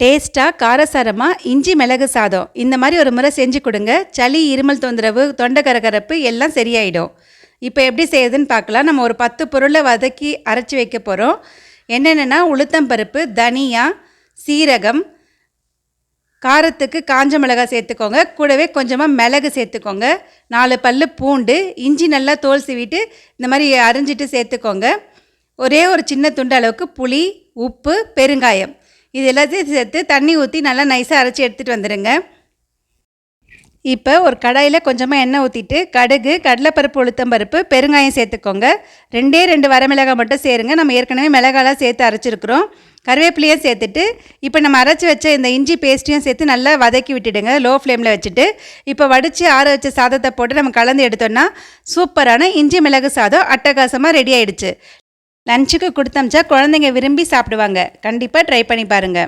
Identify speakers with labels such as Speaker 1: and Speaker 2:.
Speaker 1: டேஸ்ட்டாக காரசாரமாக இஞ்சி மிளகு சாதம். இந்த மாதிரி ஒரு முறை செஞ்சு கொடுங்க. சளி இருமல் தொந்தரவு தொண்டை கரகரப்பு எல்லாம் சரியாயிடும். இப்போ எப்படி செய்யுதுன்னு பார்க்கலாம். நம்ம ஒரு பத்து பொருளை வதக்கி அரைச்சி வைக்க போகிறோம் என்னென்னா உளுத்தம்பருப்பு தனியா சீரகம் காரத்துக்கு காஞ்ச மிளகாய் சேர்த்துக்கோங்க. கூடவே கொஞ்சமாக மிளகு சேர்த்துக்கோங்க. நாலு பல் பூண்டு இஞ்சி நல்லா தோல் சீவிட்டு இந்த மாதிரி அரிஞ்சிட்டு சேர்த்துக்கோங்க. ஒரே ஒரு சின்ன துண்டு அளவுக்கு புளி உப்பு பெருங்காயம். இது எல்லாத்தையும் சேர்த்து தண்ணி ஊற்றி நல்லா நைஸாக அரைச்சி எடுத்துகிட்டு வந்துடுங்க இப்போ ஒரு கடாயில் கொஞ்சமாக எண்ணெய் ஊற்றிட்டு கடுகு கடலைப்பருப்பு உளுத்தம் பருப்பு பெருங்காயம் சேர்த்துக்கோங்க. ரெண்டே ரெண்டு வரமிளகாய் மட்டும் சேருங்க. நம்ம ஏற்கனவே மிளகாலாம் சேர்த்து அரைச்சிருக்கிறோம். கருவேப்பிலையும் சேர்த்துட்டு இப்போ நம்ம அரைச்சி வச்ச இந்த இஞ்சி பேஸ்ட்டையும் சேர்த்து நல்லா வதக்கி விட்டுடுங்க. லோ ஃப்ளேமில் வச்சுட்டு இப்போ வடித்து ஆற வச்ச சாதத்தை போட்டு நம்ம கலந்து எடுத்தோன்னா சூப்பரான இஞ்சி மிளகு சாதம் அட்டகாசமாக ரெடி ஆகிடுச்சு லஞ்சுக்கு கொடுத்தமிச்சா குழந்தைங்க விரும்பி சாப்பிடுவாங்க. கண்டிப்பாக ட்ரை பண்ணி பாருங்கள்